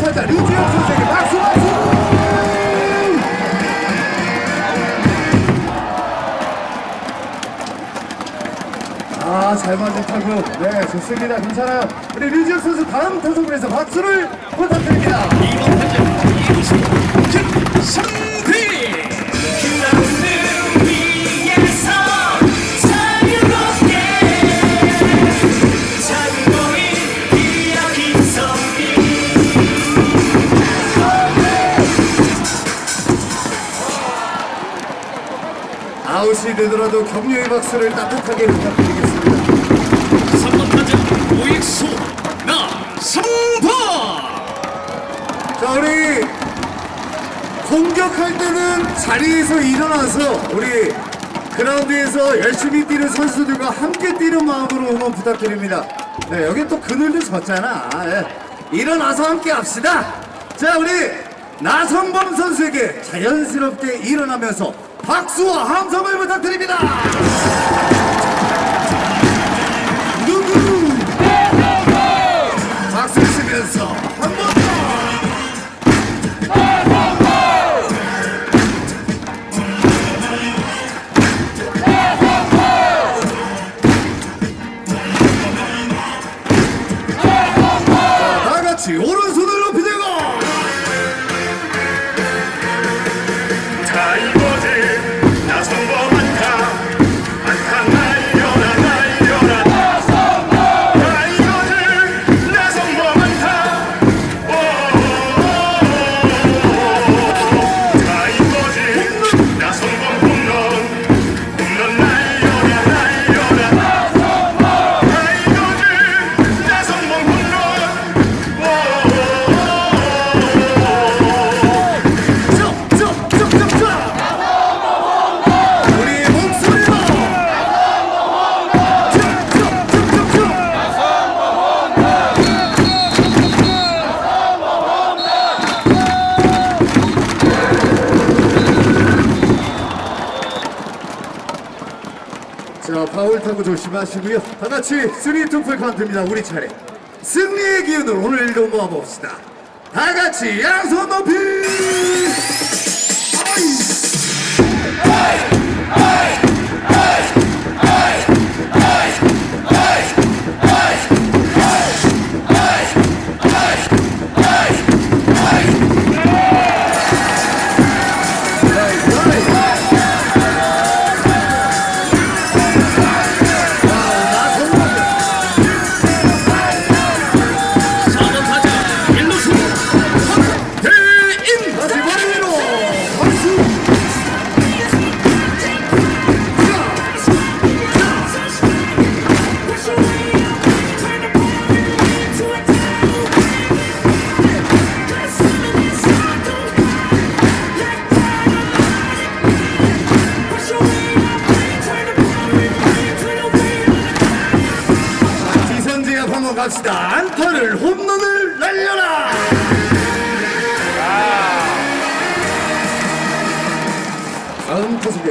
타자 류지영 선수에게 박수 박수! 아잘 맞은 타구. 네 좋습니다. 괜찮아요. 우리 류지영 선수 다음 타석에서 박수를 부탁드립니다. 이번 타자 이루습니다 아웃이 되더라도 격려의 박수를 따뜻하게 부탁드리겠습니다. 3번 타자 오익수 나성범 자, 우리 공격할 때는 자리에서 일어나서 우리 그라운드에서 열심히 뛰는 선수들과 함께 뛰는 마음으로 응원 부탁드립니다. 네, 여기 또 그늘도 졌잖아. 예. 일어나서 함께 합시다. 자, 우리 나성범 선수에게 자연스럽게 일어나면서 박수와 함성을 부탁드립니다. 자 파울 타고 조심하시고요. 다 같이 쓰리 투풀 카운트입니다 우리 차례. 승리의 기운을 오늘도 모아봅시다. 다 같이 양손 높이 갑시다. 안타를 홈런을